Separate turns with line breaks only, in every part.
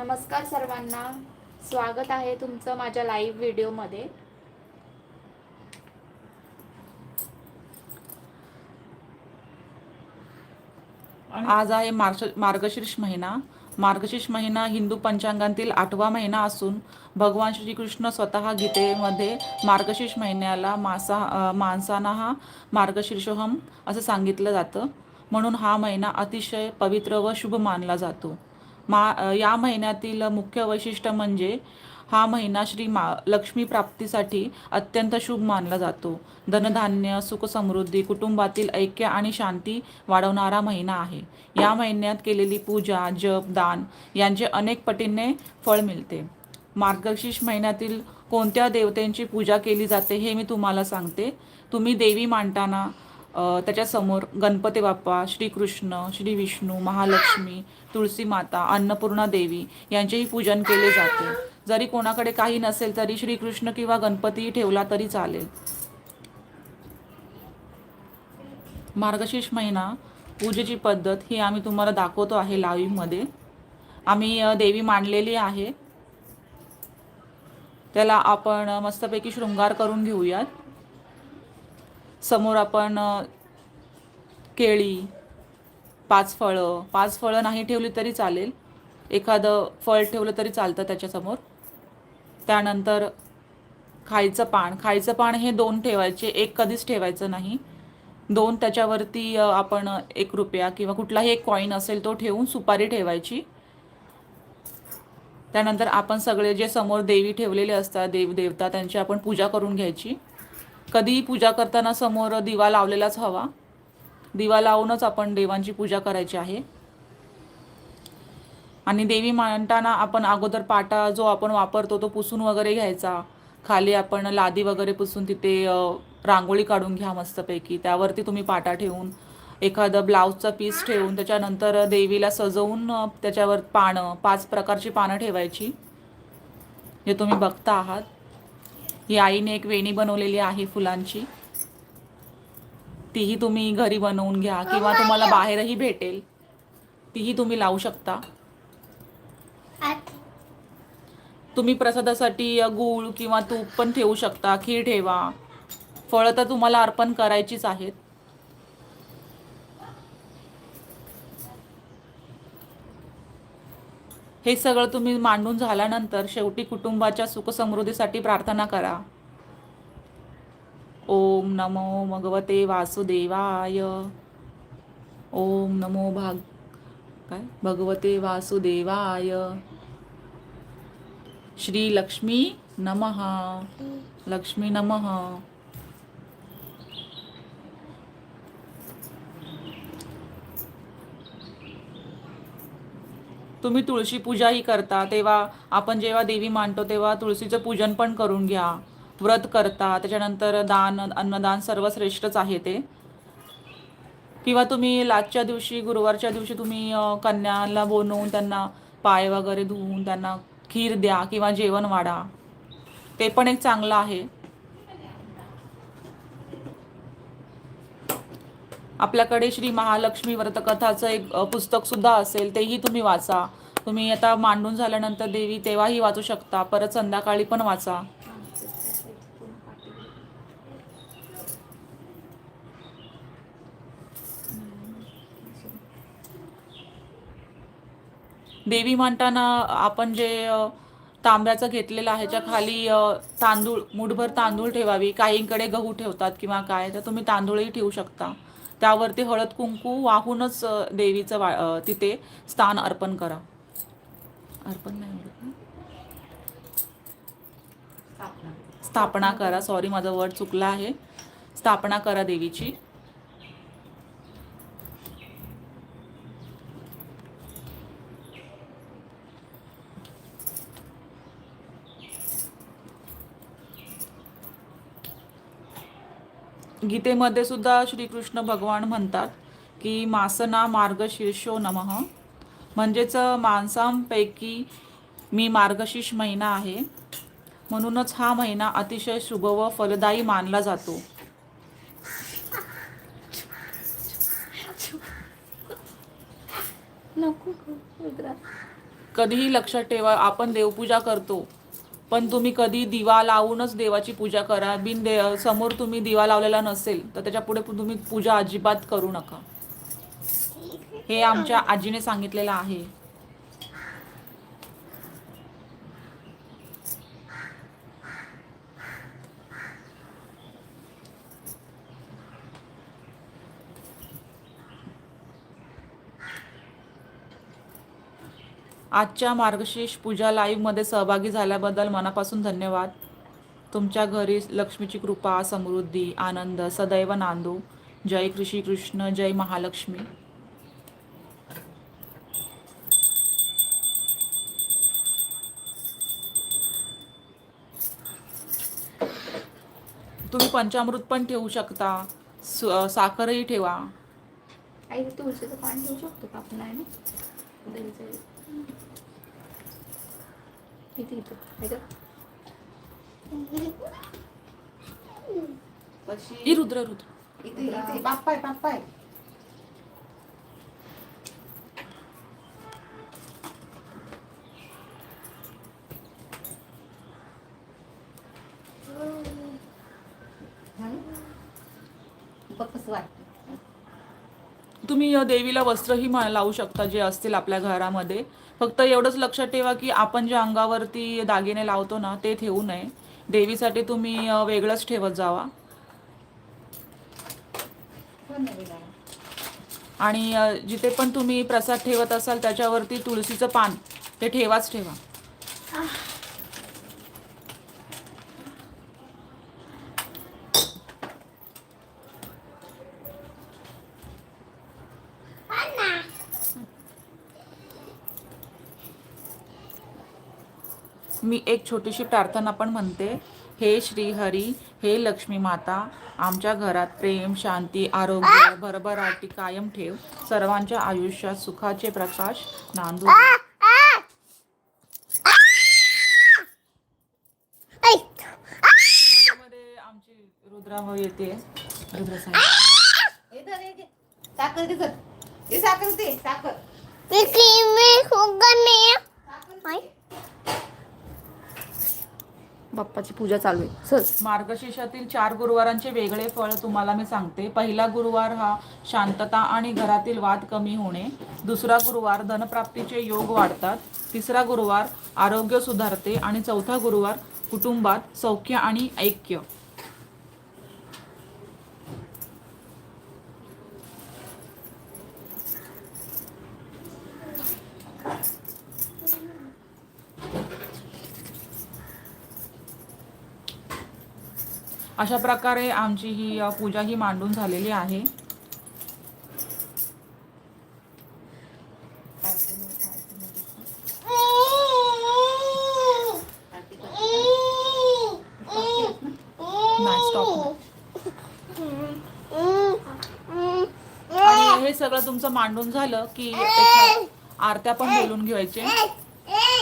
नमस्कार सर्वांना. स्वागत आहे तुमचं माझ्या लाईव्ह व्हिडिओमध्ये
आज आहे मार्श मार्गशीर्ष महिना. मार्गशीर्ष महिना हिंदू पंचांगातील आठवा महिना असून भगवान श्रीकृष्ण स्वतः गीतेमध्ये मार्गशीर्ष महिन्याला मासा अ, माणसांना हा मार्गशीर्षोहम असं सांगितलं जातं. म्हणून हा महिना अतिशय पवित्र व शुभ मानला जातो. मा या महिन्यातील मुख्य वैशिष्ट्य म्हणजे हा महिना श्री मा लक्ष्मी प्राप्तीसाठी अत्यंत शुभ मानला जातो. धनधान्य सुखसमृद्धी कुटुंबातील ऐक्य आणि शांती वाढवणारा महिना आहे. या महिन्यात केलेली पूजा जप दान यांचे अनेक पटीने फळ मिळते. मार्गशीर्ष महिन्यातील कोणत्या देवतेंची पूजा केली जाते हे मी तुम्हाला सांगते. तुम्ही देवी मांडताना त्याच्यासमोर गणपती बाप्पा श्रीकृष्ण श्री विष्णू महालक्ष्मी तुळशी माता अन्नपूर्णा देवी यांचेही पूजन केले जाते. जरी कोणाकडे काही नसेल तरी श्रीकृष्ण किंवा गणपती ठेवला तरी चालेल. मार्गशीर्ष महिना पूजेची पद्धत ही आम्ही तुम्हाला दाखवतो आहे लाईव्हमध्ये आम्ही देवी मांडलेली आहे. त्याला आपण मस्तपैकी शृंगार करून घेऊयात. समोर आपण केळी पाच फळं पाच फळं नाही ठेवली तरी चालेल. एखादं फळ ठेवलं तरी चालतं त्याच्यासमोर. त्यानंतर खायचं पान. खायचं पान हे दोन ठेवायचे. एक कधीच ठेवायचं नाही. दोन त्याच्यावरती आपण एक रुपया किंवा कुठलाही एक कॉईन असेल तो ठेवून सुपारी ठेवायची. त्यानंतर आपण सगळे जे समोर देवी ठेवलेले असतात देव देवता त्यांची आपण पूजा करून घ्यायची. कधीही पूजा करताना समोर दिवा लावलेलाच हवा. दिवा लावूनच आपण देवांची पूजा करायची आहे. आणि देवी मांडताना आपण अगोदर पाटा जो आपण वापरतो तो पुसून वगैरे घ्यायचा. खाली आपण लादी वगैरे पुसून तिथे रांगोळी काढून घ्या मस्तपैकी. त्यावरती तुम्ही पाटा ठेवून एखादं ब्लाऊजचा पीस ठेवून त्याच्यानंतर देवीला सजवून त्याच्यावर पानं पाच प्रकारची पानं ठेवायची जे तुम्ही बघता आहात. ही आईने एक वेणी बनवलेली आहे फुलांची. तीही तुम्ही घरी बनवून घ्या किंवा तुम्हाला बाहेरही भेटेल. तीही तुम्ही लावू शकता. तुम्ही प्रसादासाठी गूळ किंवा तूप पण ठेवू शकता. खीर ठेवा. फळं तर तुम्हाला अर्पण करायचीच आहेत. हे सगळं तुम्ही मांडून झाल्यानंतर शेवटी कुटुंबाच्या सुखसमृद्धीसाठी प्रार्थना करा. ओम नमो भगवते वासुदेवाय. ओम नमो भाग काय? भगवते वासुदेवाय. श्री लक्ष्मी नमः. लक्ष्मी नमः. तुम्ही तुळशी पूजाही करता तेव्हा आपण जेव्हा देवी मांडतो तेव्हा तुळशीचं पूजन पण करून घ्या. व्रत करता त्याच्यानंतर दान अन्नदान सर्वश्रेष्ठच आहे ते. किंवा तुम्ही लाचच्या दिवशी गुरुवारच्या दिवशी तुम्ही कन्याला बोलवून त्यांना पाय वगैरे धुवून त्यांना खीर द्या किंवा जेवण वाढा. ते पण एक चांगलं आहे. आपल्याकडे श्री महालक्ष्मी व्रतकथाचं एक पुस्तक सुद्धा असेल तेही तुम्ही वाचा. तुम्ही आता मांडून झाल्यानंतर देवी तेव्हाही वाचू शकता. परत संध्याकाळी पण वाचा. देवी मांडताना आपण जे तांब्याचं घेतलेलं आहे त्या खाली तांदूळ मुठभर तांदूळ ठेवावी. काहींकडे गहू ठेवतात किंवा काय तर तुम्ही तांदूळही ठेवू शकता. त्यावरती हळद कुंकू वाहूनच देवीचं वा तिथे स्थान अर्पण करा. अर्पण नाही स्थापना. करा. सॉरी माझं वर्ड चुकला आहे. स्थापना करा देवीची. गीतेमध्ये सुद्धा श्रीकृष्ण भगवान म्हणतात की मासना मार्गशीर्षो नमः. म्हणजेच माणसांपैकी मी मार्गशीर्ष महिना आहे. म्हणूनच हा महिना अतिशय शुभ व फलदायी मानला जातो. कधीही लक्षात ठेवा आपण देवपूजा करतो. पण तुम्ही कधी दिवा लावूनच देवाची पूजा करा. बिन दे समोर तुम्ही दिवा लावलेला नसेल तर त्याच्या पुढे तुम्ही पूजा अजिबात करू नका. हे आमच्या आजीने सांगितलेलं आहे. आजच्या मार्गशीर्ष पूजा लाईव्हमध्ये सहभागी झाल्याबद्दल मनापासून धन्यवाद. तुमच्या घरी लक्ष्मीची कृपा समृद्धी आनंद सदैव नांदो. जय कृषी कृष्ण जय महालक्ष्मी. तुम्ही पंचामृत पण ठेवू शकता. साखरही ठेवा.
आई तुळशीचं पाणी ठेवू शकतो का आपण आहे ना द्यायचं आहे. इथे इथे आहे का?
ही रुद्र रुद्र
इथे इथे बाप्पा आहे बाप्पा आहे बघ कसं वाटतं
तुम्ही देवीला वस्त्रही लावू शकता जे असतील आपल्या घरामध्ये. फक्त एवढंच लक्षात ठेवा की आपण जे अंगावरती दागिने लावतो ना ते ठेवू नये. देवीसाठी तुम्ही वेगळंच ठेवत जावा. आणि जिथे पण तुम्ही प्रसाद ठेवत असाल त्याच्यावरती तुळशीचं पान ते ठेवाच ठेवा. मी एक छोटीशी प्रार्थना पण म्हणते हे श्री हरी हे लक्ष्मी माता आमच्या घरात प्रेम शांती आरोग्य भरभराटी कायम ठेव सर्वांच्या आयुष्यात सुखाचे प्रकाश नांदू दे. मध्ये मध्ये आमची रुद्रा येते.
साखर दे. हे साखर दे साखर
बाप्पाची पूजा चालू आहे. सर.
मार्गशीर्षातील चार गुरुवारांचे वेगळे फळ तुम्हाला मी सांगते. पहिला गुरुवार हा शांतता आणि घरातील वाद कमी होणे. दुसरा गुरुवार धनप्राप्तीचे योग वाढतात. तिसरा गुरुवार आरोग्य सुधारते आणि चौथा गुरुवार कुटुंबात सौख्य आणि ऐक्य. अशा प्रकारे आमची ही पूजा ही मांडून झालेली आहे. आणि हे सगळं तुमचं मांडून झालं की आरत्या पण बोलून घ्यायचे.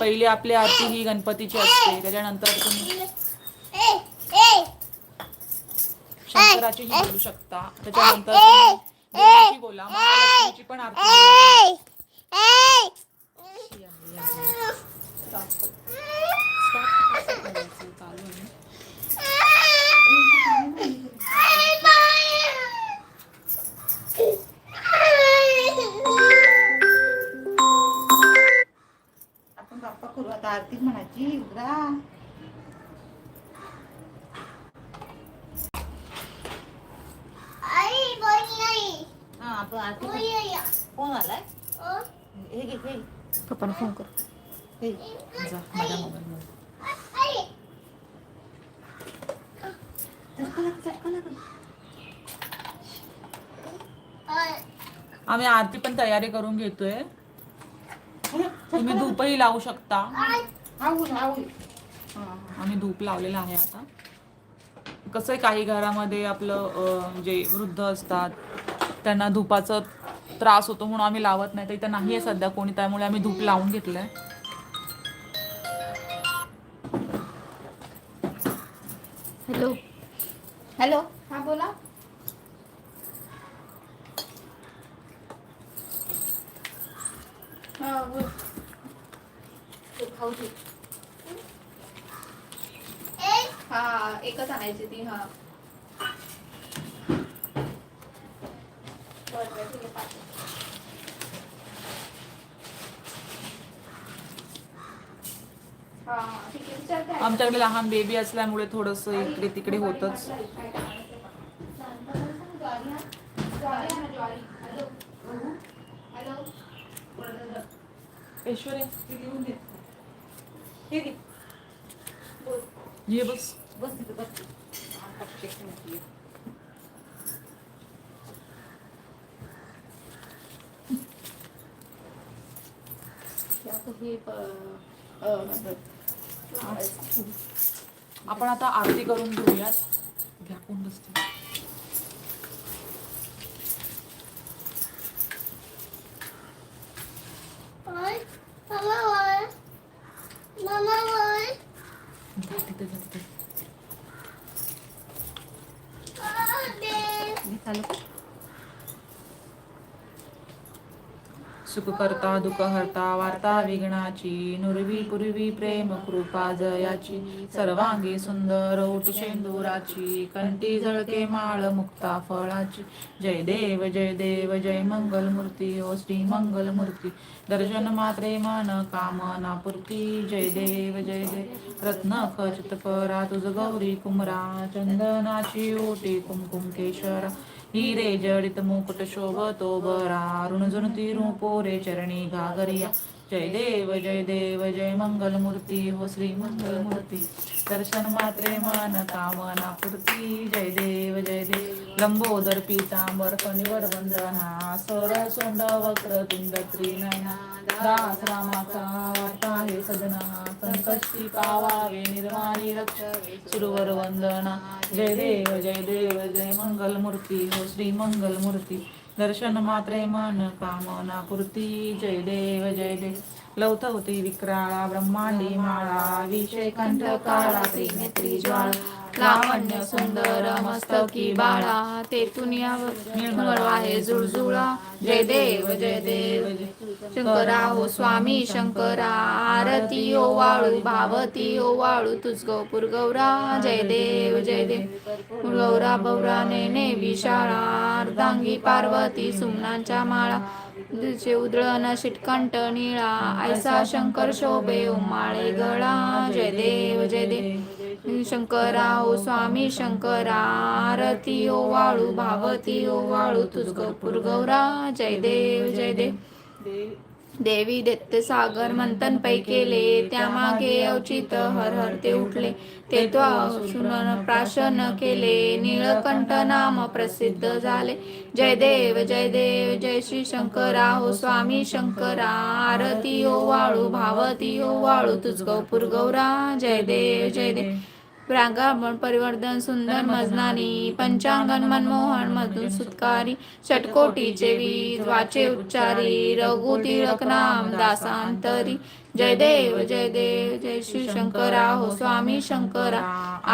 पहिली आपली आरती ही गणपतीची असते त्याच्यानंतर तुम्ही शंकराची ही बोलू शकता. त्याच्यानंतर तुम्ही देवाची बोला महालक्ष्मीची पण आरती बोला. Stop. कसं करायचं? चालू आहे.
आपण बाप्पा करू आता आरती म्हणायची रुद्रा हा आपण आरती करू. कोण आलाय हे घे हे
पप्पाला फोन कर
हे
जा, माझ्या मोबाईलमध्ये.
चटका लाग, चटका लाग.
आम्ही आरती पण तयारी करून घेतोय. तुम्ही धूपही लावू शकता. आम्ही धूप लावलेला आहे आता. कसं आहे काही घरामध्ये आपलं जे वृद्ध असतात त्यांना धुपाचा त्रास होतो म्हणून आम्ही लावत नाही. तर इथं नाही आहे सध्या कोणी त्यामुळे आम्ही धूप लावून घेतलंय.
हॅलो.
हॅलो
हा बोला हा बोल
खाऊ
हा एकच आणायची ती हा
आमच्याकडे लहान बेबी असल्यामुळे थोडस इकडे तिकडे होतच
काय आणायचं बघ. ज्वारी हा? ज्वारी आणा, ज्वारी. हॅलो. हॅलो.
ऐश्वर्या
हे घे.
ये बस
बस तिथे बस
हे.
आपण आता आरती करून घेऊयात घ्या कोण बसते जा तिथे जा तिथे
मी चालू कर.
सुखकर्ता करता वार्ता विघ्नाची नुरवी पूर्वी प्रेम कृपा जयाची सर्वांगी सुंदर ओट शेंदुराची कंठी झळके माळ मुक्ता फळाची. जय देव जय देव जय मंगल मूर्ती ओ श्री मंगल मूर्ती दर्शन मात्रे मन कामना पूर्ती. जय देव जय देव. रत्न खचित करा तुझ गौरी कुमरा चंदनाची ओटी कुमकुम केशरा. हिरे जडित मुकुट शोभतो बरा. अरुण जोण तीरु रूपोरे चरणी घागरिया. जय देव जय देव जय मंगल मूर्ती हो श्री मंगल मूर्ती दर्शन मात्रे मन कामना पूर्ती. जय देव जय देव. लंबोदर पीतांबर कनिवर वंदना. सर सोंड वक्र तुंड त्रिनयना. दास रामाचा वाटा हे सदना संकष्टी पावावे निर्वाणी रक्ष सुरवर वंदना. जय देव जय देव जय मंगल मूर्ती हो श्री मंगल मूर्ती दर्शन मात्रे मन कामना पूर्ती जय देव जय देव। लवथवती विक्राळा ब्रह्मांडी माळा विषय कंठ काळा त्रिनेत्री ज्वाळा।
लावण्य सुंदर मस्तकी बाळा तेथून आहे जुळजुळा. जय देव जय देव. शंकरा हो स्वामी शंकरा आरती ओ वाळू भावती ओ वाळू तुझ गौपूर गौरा. जय देव जय देव. गौरा बौरा नेने विशाळा अर्धांगी पार्वती सुमनांच्या माळा. तुझे उधळण शिटकंट निळा ऐसा शंकर शोभे उमाळे गळा जय देव जय देव. शंकरा ओ स्वामी शंकरा आरती ओ वाळू भावती ओ वाळू तुझ गौरा जय देव जय देव. देवी दत्त सागर मंथन पै केले त्यामागे अवचित हर हर ते उठले. ते तो सुनन प्राशन केले नीळकंठ नाम प्रसिद्ध झाले. जय देव जय देव जय श्री शंकरा हो स्वामी शंकरा आरती ओ वाळू भावती ओ वाळू तुझ गौपूर गौरा. जय देव जय देव. प्रांगण परिवर्तन सुंदर मजनानी पंचांगण मनमोहन मधुर सुतकारी षटकोटीचे वीज वाचे उच्चारी रघु तिळक नाम दासांतरी। जय देव जय देव जय श्री शंकरा। हो स्वामी शंकरा।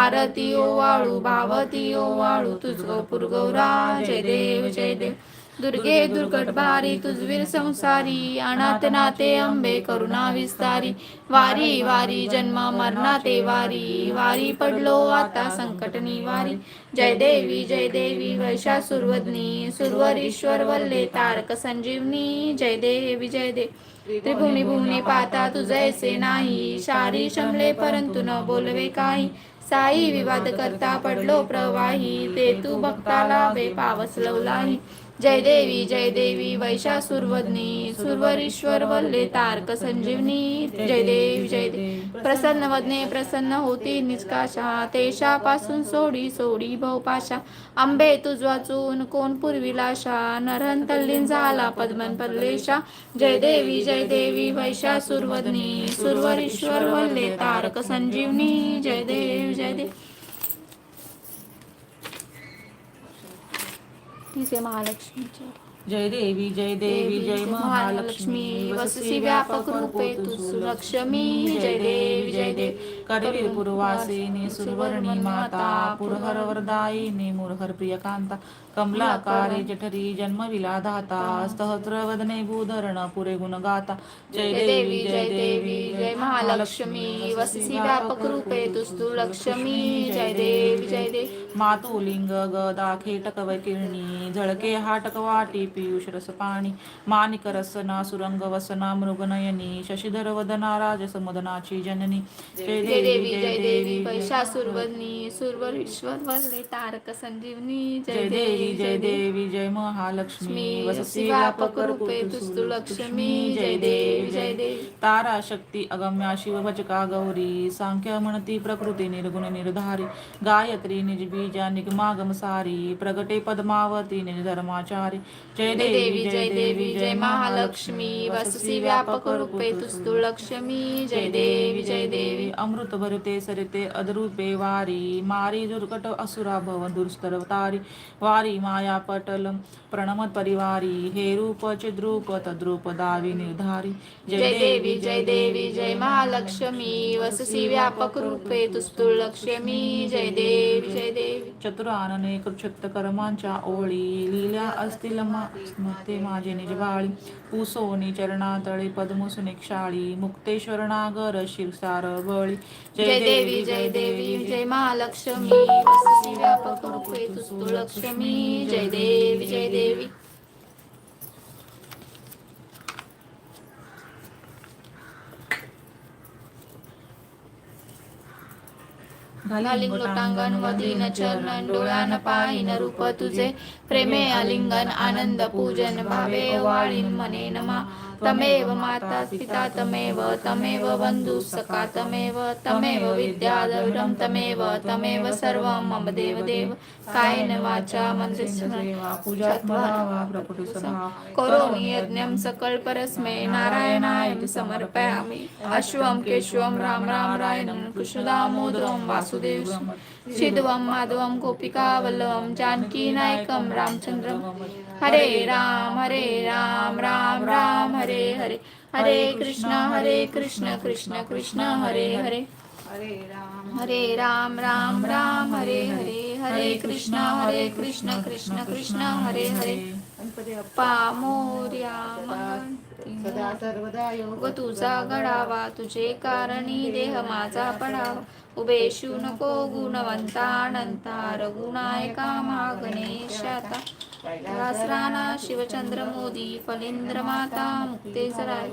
आरती ओ वाळू भावती ओ वाळू तुझ गौपूर गौरा जय देव जय देव। दुर्गे दुर्गट भारी तुझवीर संसारी अनाथ नाते अंबे करुणा विस्तारी. वारी वारी जन्मा मरणा ते वारी. वारी पडलो आता संकट निवारी. जय देवी जय देवी वैशा सुरवदनी. सुरवरीश्वर वल्ले तारक संजीवनी. जय देवी जय देव त्रिभुवनी भुवनी पाता तुझैसे नाही. शारी शमले परंतु न बोलवे काही. साई विवाद करता पडलो प्रवाही. ते तू भक्ताला बे पावस लवलाही. जय देवी जय देवी वैशा सुरवदनी सुरवरीश्वर वल्ले तारक संजीवनी जय देवी जय देवी प्रसन्न वदने प्रसन्न होती निष्काशा तेशापासून सोडी सोडी बहुपाशा. आंबे तुझ वाचून कोण पुरविलाशा नरहन तल्लीन झाला पद्मन पल्लेशा. जय देवी जय देवी वैशा सुरवदनी सुरवरीश्वर वल्ले तारक संजीवनी. जय देव जय देव तीच आहे महालक्ष्मीची.
जय देवी जय देवी जय महालक्ष्मी
वससी व्यापक रूपे तू लक्ष्मी जय देवी जय देव।
करवीर पूर्वासिनी सुरवर्णी माता पुरहर वरदायिनी मुरहर प्रियकांता कमलाकारे जठरी जन्मविला धाता स्तहस्र वदने भूधरण पुरे गुण गाता जय देवी जय देवी
जय महालक्ष्मी वससी व्यापक रूपे तुस्तु लक्ष्मी जय देवी जय देवी।
मातुलिंग गदा खेटक वैकिरणी झळके हाटक वाटी पियुष रस पाणी मानिक रसना सुरंग वसना मृगनयनी शशिधर वदना राजसमदनाची जननी जय
देवी जय देवी महिषासुरवदनी सुरवर विश्वर वल्ले तारक संजीवनी
जय देवी जय देवी। जय महालक्ष्मी वससी व्यापक रूपे तुस्तु लक्ष्मी जय देवी जय देवी। तारा शक्ती अगम्या शिव भजका गौरी सांख्य म्हणती प्रकृती निर्गुण निर्धारी गायत्री निज बीजा निगमागम सारी प्रगटे पद्मावती निज धर्माचारी जय
देवी जय देवी जय महालक्ष्मी. वससी व्यापक रूपे तुस्तु लक्ष्मी. जय देवी जय देवी.
अमृत भरते सरिते अदरूपे वारी. मारी दुर्कट असुरा भव दुर्स्तरवतारी वारी माया पटल प्रणमत परिवारी. हे रूप चिद्रूप तद्रूप दावी निर्धारी.
जय देवी जय देवी जय महालक्ष्मी. वससी व्यापक रूपे तुस्तु लक्ष्मी. जय देवी. जय देवी.
चतुरानने कृच्छित कर्मांच्या ओळी. लिहिल्या असतील मा- स्मृते माझे निजबाळी पुसोनी चरणातळे पद्मसुने क्षाळी मुक्तेश्वर नागर शिरसार बळी.
जय देवी जय देवी जय महालक्ष्मी. व्यापक रूपे तुस्तु लक्ष्मी जय देवी जय देवी. घालिंग लोटांगण मदीन चरण डोळ्यान पाहिन रूप तुझे प्रेमे आलिंगन आनंद पूजन भावे वाळीन मने नमा. तमेव माता पिता तमेव तमेव बंधु सखा तमेव तमेव विद्या द्रविडं तमेव तमेव सर्वं मम देव देव कायेन वाचा मनसेन करोमि यज्ञं सकल्परस्मै नारायणाय समर्पयामि। अश्वं केशवं राम राम रायणं कृष्णदामोदरं वासुदेवं शिधवं माधवं गोपिकावल्लभं जानकीनायकं रामचन्द्रं हरे राम हरे राम राम राम हरे हरे. हरे कृष्ण हरे कृष्ण कृष्ण कृष्ण हरे हरे.
हरे राम
हरे राम राम राम हरे हरे. हरे कृष्ण हरे कृष्ण कृष्ण कृष्ण हरे हरे.
गणपती
पा मोर्या
सदा सर्वदा योग
तुझा घडावा तुझे कारणी देह माझा पडावा. उभेशू नको गुणवंता अनंता रघुनायका महागणेशाता रासराना शिवचंद्र मोदी फलेंद्र माता मुक्तेसराय.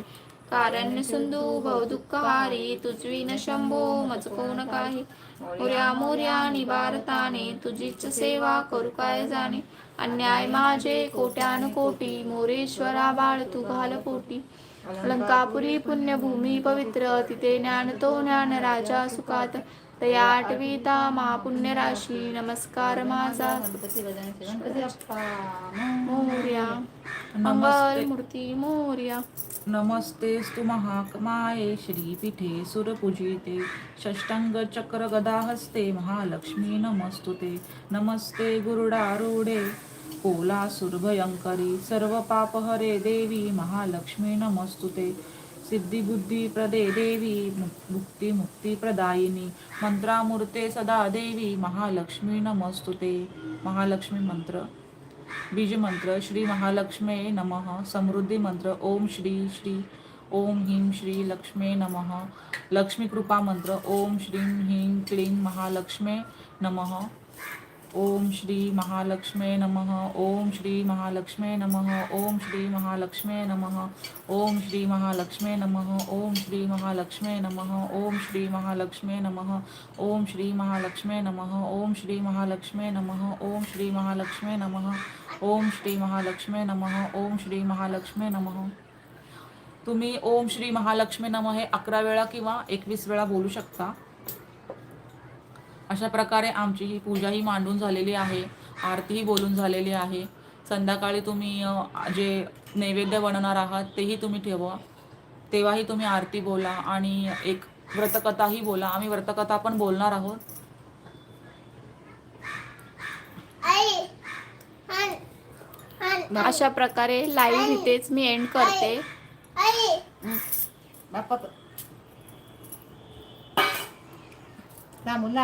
कारण्य सिंधू भवदुःखहारी तुझविन शंभो मज कोण काही. मोर्या मोर्या निभारताने तुझीच सेवा करू काय जाणे? अन्याय माझे कोट्यान कोटी मोरेश्वरा बाळ तू घाल पोटी. लंकापुरी पुण्यभूमी पवित्र तिथे ज्ञान तो ज्ञान राजा सुखात. तया आठवीता महापुण्य नमस्कार माझा. मोर्या मंगल मूर्ती मोर्या.
नमस्तेस्तु महाकमाये श्रीपीठे सुरपूजिते षष्टांग चक्र गदा हस्ते महालक्ष्मी नमस्तुते. नमस्ते गुरुडारूढे कोलासुरभयंकरी सर्व पापहरे देवी महालक्ष्मी नमस्तुते. सिद्धिबुद्धिप्रदे देवी मुक्ती मुक्तिप्रदायिनी मंत्रामूर्ते सदा देवी महालक्ष्मी नमस्तुते। महालक्ष्मी मंत्र। बीज मंत्र, श्री महालक्ष्मे नमः। समृद्धी मंत्र, ओम श्री श्री, ओम ह्रीं श्री लक्ष्मे नमः। लक्ष्मी कृपा मंत्र, ओम श्रीं ह्रीं क्लीं महालक्ष्मे नमः। ओम श्री महालक्ष्मे नमः ओम श्री महालक्ष्मे नमः ओम श्री महालक्ष्मे नमः ओम श्री महालक्ष्मे नमः ओम श्री महालक्ष्मे नमः ओम श्री महालक्ष्मे नमः ओम श्री महालक्ष्मे नमः ओम श्री महालक्ष्मे नमः ओम श्री महालक्ष्मे नमः ओम श्री महालक्ष्मे नमः ओम श्री महालक्ष्मे नमः तुम्ही ओम श्री महालक्ष्मी नम हे अकरा वेळा किंवा एकवीस वेळा बोलू शकता अशा प्रकारे आमची ही पूजा ही मांडून झालेली आहे. आरतीही बोलून झालेली आहे. संध्याकाळी तुम्ही जे नैवेद्य बनवणार आहात तेही तुम्ही ठेवा. तेव्हाही तुम्ही आरती बोला आणि एक व्रतकथाही बोला. आम्ही व्रतकथा पण बोलणार आहोत.
अशा प्रकारे लाईव्ह इथेच मी एंड करते.
बाप्पा